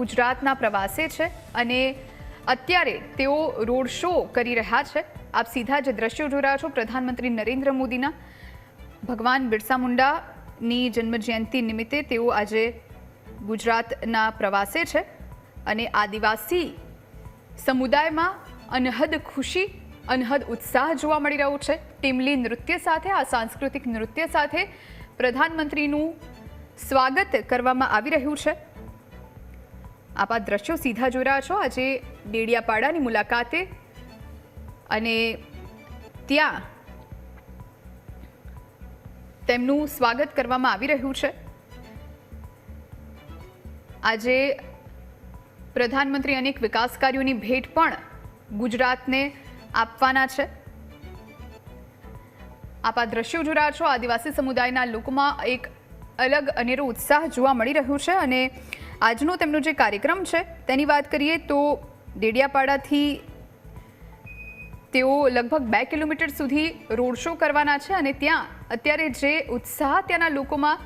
ગુજરાતના પ્રવાસે છે અને અત્યારે તેઓ રોડ શો કરી રહ્યા છે. આપ સીધા જ દ્રશ્યો જોઈ રહ્યા છો. પ્રધાનમંત્રી નરેન્દ્ર મોદીના ભગવાન બિરસા મુંડાની જન્મજયંતિ નિમિત્તે તેઓ આજે ગુજરાતના પ્રવાસે છે અને આદિવાસી સમુદાયમાં અનહદ ખુશી, અનહદ ઉત્સાહ જોવા મળી રહ્યો છે. ટીમલી નૃત્ય સાથે, આ સાંસ્કૃતિક નૃત્ય સાથે પ્રધાનમંત્રીનું સ્વાગત કરવામાં આવી રહ્યું છે. આપ આ દ્રશ્યો સીધા જોઈ રહ્યા છો. આજે ડેડિયાપાડાની મુલાકાતે અને ત્યાં તેમનું સ્વાગત કરવામાં આવી રહ્યું છે. આજે પ્રધાનમંત્રી અનેક વિકાસ કાર્યોની ભેટ પણ ગુજરાતને આપવાના છે. આપ આ દ્રશ્યો જોઈ રહ્યા છો. આદિવાસી સમુદાયના લોકોમાં એક અલગ અનેરો ઉત્સાહ જોવા મળી રહ્યો છે અને આજનો તેમનો જે કાર્યક્રમ છે, તેની વાત કરીએ તો ડેડિયાપાડાથી તેઓ લગભગ બે કિલોમીટર સુધી રોડ શો કરવાના છે અને ત્યાં અત્યારે જે ઉત્સાહ ત્યાંના લોકોમાં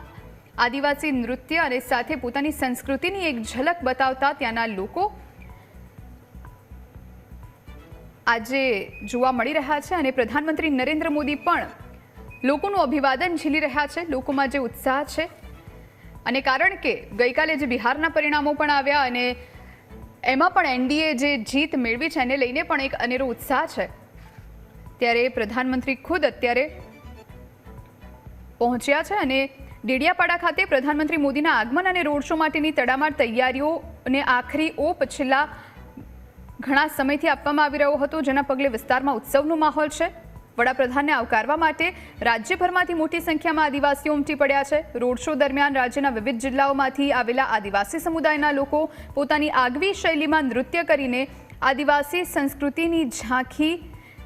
આદિવાસી નૃત્ય અને સાથે પોતાની સંસ્કૃતિની એક ઝલક બતાવતા ત્યાંના લોકો આજે જોવા મળી રહ્યા છે અને પ્રધાનમંત્રી નરેન્દ્ર મોદી પણ લોકોનું અભિવાદન ઝીલી રહ્યા છે, લોકોમાં જે ઉત્સાહ છે અને કારણ કે ગઈકાલે જે બિહારના પરિણામો પણ આવ્યા અને એમાં પણ એનડીએ જે જીત મેળવી છે એને લઈને પણ એક અનેરો ઉત્સાહ છે. ત્યારે પ્રધાનમંત્રી ખુદ અત્યારે પહોંચ્યા છે અને ડેડિયાપાડા ખાતે પ્રધાનમંત્રી મોદીના આગમન અને રોડ શો માટેની તડામાર તૈયારીઓને આખરી ઓપ છેલ્લા ઘણા સમયથી આપવામાં આવી રહ્યો હતો, જેના પગલે વિસ્તારમાં ઉત્સવનો માહોલ છે. વડાપ્રધાનને આવકારવા માટે રાજ્યભરમાંથી મોટી સંખ્યામાં આદિવાસીઓ ઉમટી પડ્યા છે. રોડ શો દરમિયાન રાજ્યના વિવિધ જિલ્લાઓમાંથી આવેલા આદિવાસી સમુદાયના લોકો પોતાની આગવી શૈલીમાં નૃત્ય કરીને આદિવાસી સંસ્કૃતિની ઝાંખી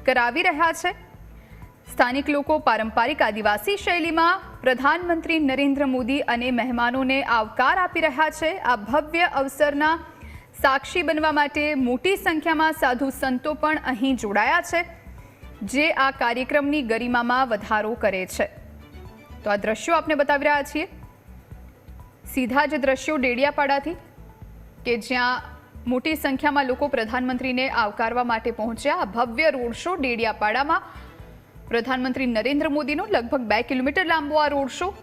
કરાવી રહ્યા છે. સ્થાનિક લોકો પારંપરિક આદિવાસી શૈલીમાં પ્રધાનમંત્રી નરેન્દ્ર મોદી અને મહેમાનોને આવકાર આપી રહ્યા છે. આ ભવ્ય અવસરના સાક્ષી બનવા માટે મોટી સંખ્યામાં સાધુ સંતો પણ અહીં જોડાયા છે. જે આ કાર્યક્રમની ગરિમામાં વધારો કરે છે. તો આ દ્રશ્યો આપને બતાવી રહ્યા છીએ. સીધા જ દ્રશ્યો ડેડિયાપાડાથી, કે જ્યાં મોટી સંખ્યામાં લોકો પ્રધાનમંત્રીને આવકારવા માટે પહોંચ્યા. ભવ્ય રોડ શો ડેડિયાપાડામાં પ્રધાનમંત્રી નરેન્દ્ર મોદીનો લગભગ બે કિલોમીટર લાંબો આ રોડ શો.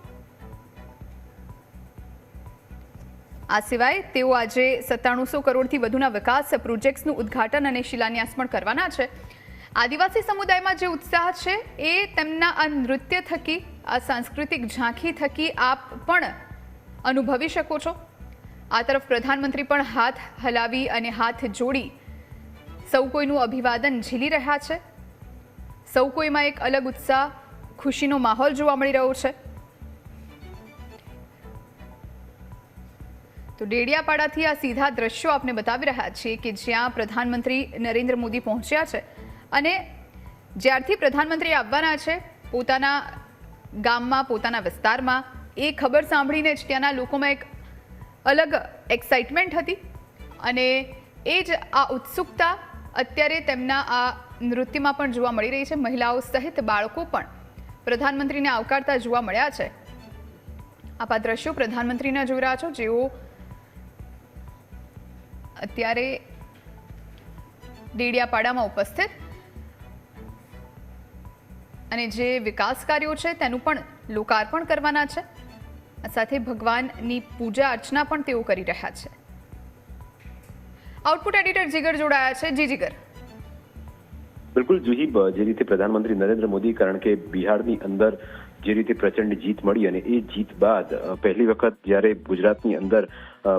આ સિવાય તેઓ આજે સત્તાણુંસો કરોડથી વધુના વિકાસ પ્રોજેક્ટ્સનું ઉદ્ઘાટન અને શિલાન્યાસ પણ કરવાના છે. આદિવાસી સમુદાયમાં જે ઉત્સાહ છે એ તેમના આ નૃત્ય થકી, આ સાંસ્કૃતિક ઝાંખી થકી આપ પણ અનુભવી શકો છો. આ તરફ પ્રધાનમંત્રી પણ હાથ હલાવી અને હાથ જોડી સૌ કોઈનું અભિવાદન ઝીલી રહ્યા છે. સૌ કોઈમાં એક અલગ ઉત્સાહ, ખુશીનો માહોલ જોવા મળી રહ્યો છે. તો ડેડિયાપાડાથી આ સીધા દ્રશ્યો આપને બતાવી રહ્યા છીએ કે જ્યાં પ્રધાનમંત્રી નરેન્દ્ર મોદી પહોંચ્યા છે અને જ્યારથી પ્રધાનમંત્રી આવવાના છે, પોતાના ગામમાં, પોતાના વિસ્તારમાં, એ ખબર સાંભળીને જ ત્યાંના લોકોમાં એક અલગ એક્સાઇટમેન્ટ હતી અને એ જ આ ઉત્સુકતા અત્યારે તેમના આ નૃત્યમાં પણ જોવા મળી રહી છે. મહિલાઓ સહિત બાળકો પણ પ્રધાનમંત્રીને આવકારતા જોવા મળ્યા છે. આપા દ્રશ્યો પ્રધાનમંત્રીના જોઈ રહ્યા છો. જેઓ અત્યારે ડેડિયાપાડામાં ઉપસ્થિત અને જે વિકાસ કાર્યો છે તેનું પણ લોકાર્પણ કરવાના છે. સાથે ભગવાનની પૂજા અર્ચના પણ તેઓ કરી રહ્યા છે. આઉટપુટ એડિટર જીગર જોડાયા છે. જી જીગર. બિલકુલ જુહીબ જે રીતે પ્રધાનમંત્રી નરેન્દ્ર મોદી, કારણ કે બિહારની અંદર જે રીતે પ્રચંડ જીત મળી અને એ જીત બાદ પહેલી વખત જ્યારે ગુજરાતની અંદર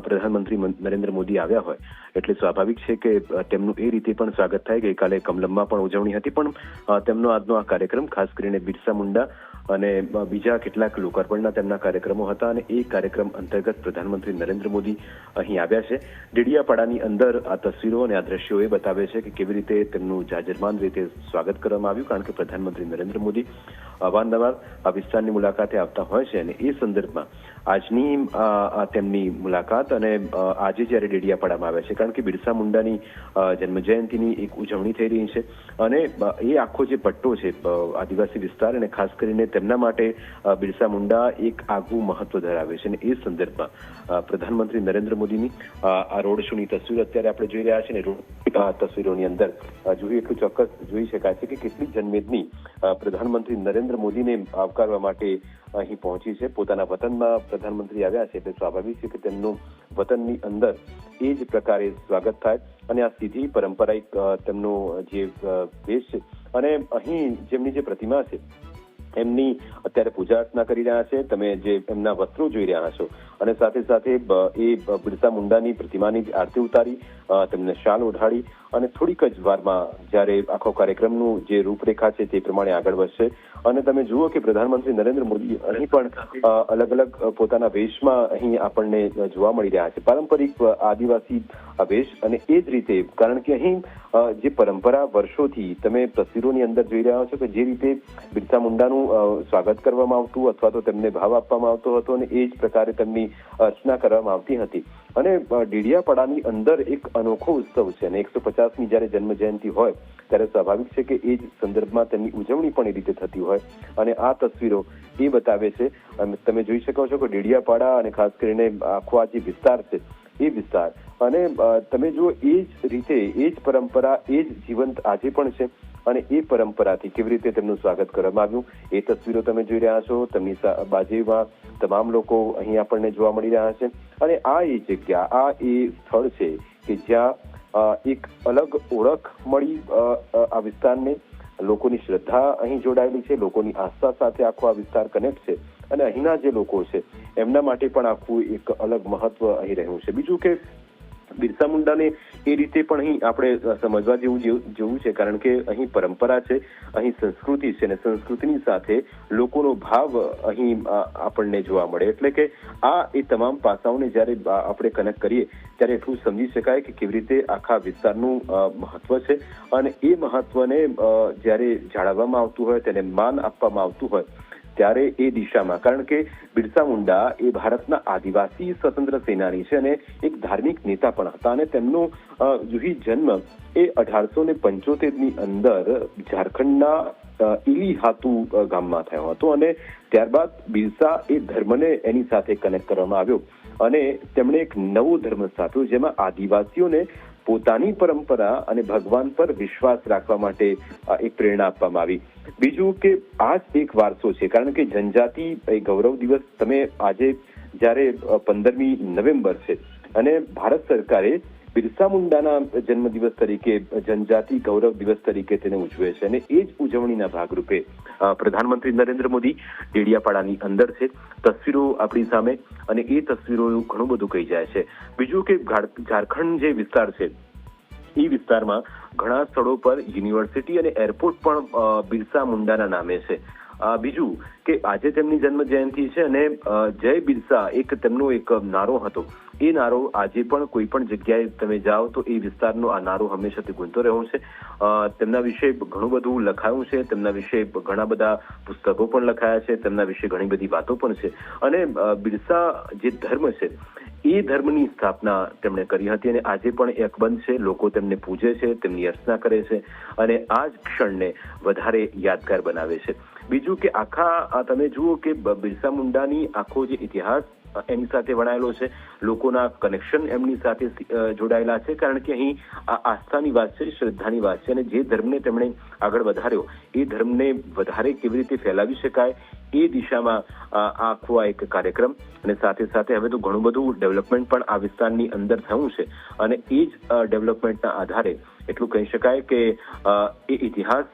પ્રધાનમંત્રી નરેન્દ્ર મોદી આવ્યા હોય, એટલે સ્વાભાવિક છે કે તેમનું એ રીતે પણ સ્વાગત થાય. ગઈકાલે કમલમમાં પણ ઉજવણી હતી, પણ તેમનો આજનો આ કાર્યક્રમ, ખાસ કરીને બિરસા મુંડા અને બીજા કેટલાક લોકાર્પણના તેમના કાર્યક્રમો હતા અને એ કાર્યક્રમ અંતર્ગત પ્રધાનમંત્રી નરેન્દ્ર મોદી અહીં આવ્યા છે. ડેડિયાપાડાની અંદર આ તસવીરો અને આ દ્રશ્યો એ બતાવે છે કે કેવી રીતે તેમનું જાજરમાન રીતે સ્વાગત કરવામાં આવ્યું, કારણ કે પ્રધાનમંત્રી નરેન્દ્ર મોદી અવારનવાર આ વિસ્તારની મુલાકાતે આવતા હોય છે અને એ સંદર્ભમાં આજની તેમની મુલાકાત અને આજે જ્યારે ડેડિયાપાડામાં આવ્યા છે, કારણ કે બિરસા મુંડાની જન્મજયંતિની એક ઉજવણી થઈ રહી છે અને એ આખો જે પટ્ટો છે આદિવાસી વિસ્તાર અને ખાસ કરીને તેમના માટે બિરસા મુંડા એક આગવું મહત્વ ધરાવે છે અને એ સંદર્ભમાં પ્રધાનમંત્રી નરેન્દ્ર મોદીની આ રોડ શોની તસવીરો અત્યારે આપણે જોઈ રહ્યા છીએ ને રોડ તસવીરોની અંદર જોઈએ એટલું ચોક્કસ જોઈ શકાય છે કે કેટલી જનમેદની પ્રધાનમંત્રી નરેન્દ્ર મોદીને આવકારવા માટે અહીં પહોંચી છે. પોતાના વતનમાં પ્રધાનમંત્રી આવ્યા છે એટલે સ્વાભાવિક છે કે તેમનું વતનની અંદર એ જ પ્રકારે સ્વાગત થાય અને આ સીધી પરંપરાઇક તેમનો જે વેશ છે. અને અહીં જેમની જે પ્રતિમા છે, એમની અત્યારે પૂજા અર્ચના કરી રહ્યા છે. તમે જે એમના વસ્ત્રો જોઈ રહ્યા છો. અને સાથે સાથે એ બિરસા મુંડાની પ્રતિમાની આરતી ઉતારી તેમને શાલ ઓઢાડી અને થોડીક જ વારમાં જ્યારે આખો કાર્યક્રમનું જે રૂપરેખા છે તે પ્રમાણે આગળ વધશે. અને તમે જુઓ કે પ્રધાનમંત્રી નરેન્દ્ર મોદી અહીં પણ અલગ અલગ પોતાના વેશમાં અહીં આપણને જોવા મળી રહ્યા છે. પારંપરિક આદિવાસી વેશ અને એ જ રીતે, કારણ કે અહીં જે પરંપરા વર્ષોથી તમે તસવીરોની અંદર જોઈ રહ્યા છો કે જે રીતે બિરસા મુંડાનું સ્વાગત કરવામાં આવતું અથવા તો તેમને ભાવ આપવામાં આવતો હતો અને એ જ પ્રકારે તેમની અર્ચના કરવામાં આવતી હતી. અને ડેડિયાપાડાની અંદર એક અનોખો ઉત્સવ છે અને એકસો પચાસમી જ્યારે જન્મજયંતિ હોય, ત્યારે સ્વાભાવિક છે કે એ જ સંદર્ભમાં તેમની ઉજવણી પણ એ રીતે થતી હોય. અને આ તસવીરો એ બતાવે છે તમે જોઈ શકો છો કે ડેડિયાપાડા અને ખાસ કરીને આખો આ જે વિસ્તાર છે, એ વિસ્તાર. અને તમે જુઓ એ જ રીતે, એ જ પરંપરા, એ જ જીવંત આજે પણ છે અને એ પરંપરાથી કેવી રીતે તેમનું સ્વાગત કરવામાં આવ્યું. એ તસવીરો તમે જોઈ રહ્યા છો, તેમની બાજુમાં તમામ લોકો અહીં આપણને જોવા મળી રહ્યા છે. અને આ એ જગ્યા, આ એ સ્થળ છે કે જ્યાં એક અલગ ઓળખ મળી આ વિસ્તારને. લોકોની શ્રદ્ધા અહીં જોડાયેલી છે, લોકોની આસ્થા સાથે આખો આ વિસ્તાર કનેક્ટ છે અને અહીંના જે લોકો છે, એમના માટે પણ આખું એક અલગ મહત્વ અહીં રહ્યું છે. બીજું કે બિરસા મુંડાને એ રીતે પણ અહીં આપણે સમજવા જેવું જેવું છે. કારણ કે અહીં પરંપરા છે, અહીં સંસ્કૃતિ છે અને સંસ્કૃતિની સાથે લોકોનો ભાવ અહીં આપણને જોવા મળે. એટલે કે આ એ તમામ પાસાઓને જ્યારે આપણે કનેક્ટ કરીએ, ત્યારે એટલું સમજી શકાય કે કેવી રીતે આખા વિસ્તારનું મહત્વ છે. અને એ મહત્વને જ્યારે જાળવવામાં આવતું હોય, તેને માન આપવામાં આવતું હોય ત્યારે એ દિશામાં. કારણ કે બિરસા મુંડા એ ભારતના આદિવાસી સ્વતંત્ર સેનાની છે અને એક ધાર્મિક નેતા પણ હતા અને તેમનો જુહી જન્મ એ અઢારસો ને પંચોતેરની અંદર ઝારખંડના ઇલીહાતુ ગામમાં થયો હતો અને ત્યારબાદ બિરસા એ ધર્મને એની સાથે કનેક્ટ કરવામાં આવ્યો. અને તેમણે એક નવો ધર્મ સ્થાપ્યો જેમાં આદિવાસીઓને પોતાની પરંપરા અને ભગવાન પર વિશ્વાસ રાખવા માટે એક પ્રેરણા આપવામાં આવી. બીજું કે આ જ એક વારસો છે, કારણ કે જનજાતિ ગૌરવ દિવસ તમે આજે જ્યારે પંદરમી નવેમ્બર છે અને ભારત સરકારે બિરસા મુંડાના જન્મદિવસ તરીકે જનજાતિ ગૌરવ દિવસ તરીકે તેને ઉજવે છે અને એ જ ઉજવણીના ભાગરૂપે પ્રધાનમંત્રી નરેન્દ્ર મોદી ડેડિયાપાડાની અંદર છે. તસવીરો આપણી સામે અને એ તસવીરો ઘણું બધું કહી જાય છે. બીજું કે ઝાર- ઝારખંડ જે વિસ્તાર છે, એ વિસ્તારમાં ઘણા સ્થળો પર યુનિવર્સિટી અને એરપોર્ટ પણ બિરસા મુંડાના નામે છે. બીજું કે આજે તેમની જન્મ જયંતિ છે અને જય બિરસા એક તેમનો એક નારો હતો. એ નારો આજે પણ કોઈ પણ જગ્યાએ તમે જાઓ તો એ વિસ્તારનો આ નારો હંમેશાથી ગુંજતો રહ્યો છે. તેમના વિશે ઘણું બધું લખાયું છે. તેમના વિશે ઘણા બધા પુસ્તકો પણ લખાયા છે. તેમના વિશે ઘણી બધી વાતો પણ છે. અને બિરસા જે ધર્મ છે, એ ધર્મની સ્થાપના તેમણે કરી હતી અને આજે પણ એ અકબંધ છે. લોકો તેમને પૂજે છે, તેમની અર્ચના કરે છે અને આ જ ક્ષણને વધારે યાદગાર બનાવે છે. બીજું કે આખા તમે જુઓ કે બિરસા મુંડાની આખો જે ઇતિહાસ એમની સાથે વણાયેલો છે. લોકોના કનેક્શન એમની સાથે જોડાયેલા છે. કારણ કે અહીં આ આસ્થાની વાત છે, શ્રદ્ધાની વાત છે અને જે ધર્મને તેમણે આગળ વધાર્યો, એ ધર્મને વધારે કેવી રીતે ફેલાવી શકાય, એ દિશામાં આખો આ એક કાર્યક્રમ અને સાથે સાથે હવે તો ઘણું બધું ડેવલપમેન્ટ પણ આ વિસ્તારની અંદર થયું છે. અને એ જ ડેવલપમેન્ટના આધારે એટલું કહી શકાય કે એ ઇતિહાસ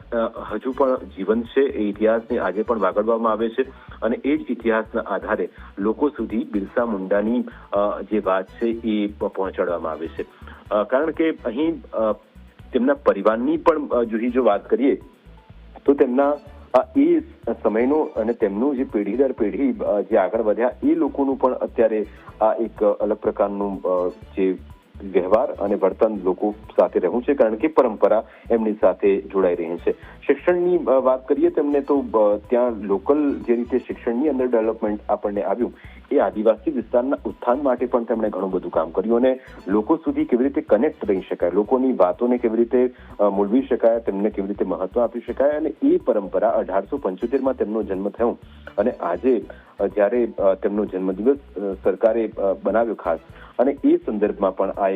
હજુ પણ જીવંત છે. એ ઇતિહાસને આજે પણ વાગડવામાં આવે છે અને એ જ ઇતિહાસના આધારે લોકો સુધી બિરસા મુંડાની જે વાત છે એ પહોંચાડવામાં આવે છે. કારણ કે અહીં તેમના પરિવારની પણ અ, જો વાત કરીએ તો તેમના એ સમયનો અને તેમનું જે પેઢી દર પેઢી જે આગળ વધ્યા એ લોકોનું પણ અત્યારે આ એક અલગ પ્રકારનું જે વ્યવહાર અને વર્તન લોકો સાથે રહેવું છે, કારણ કે પરંપરા એમની સાથે જોડાઈ રહી છે. શિક્ષણની વાત કરીએ તેમને તો ત્યાં લોકલ જે રીતે શિક્ષણની અંદર ડેવલપમેન્ટ આપણને આવ્યું, એ આદિવાસી વિસ્તારના ઉત્થાન માટે પણ તેમણે ઘણું બધું કામ કર્યું અને લોકો સુધી કેવી રીતે કનેક્ટ રહી શકાય, લોકોની વાતોને કેવી રીતે મૂળવી શકાય, તેમને કેવી રીતે મહત્વ આપી શકાય અને એ પરંપરા અઢારસો પંચોતેરમાં તેમનો જન્મ થયો. અને આજે જ્યારે તેમનો જન્મદિવસ સરકારે બનાવ્યો ખાસ. અને એ સંદર્ભમાં પણ આ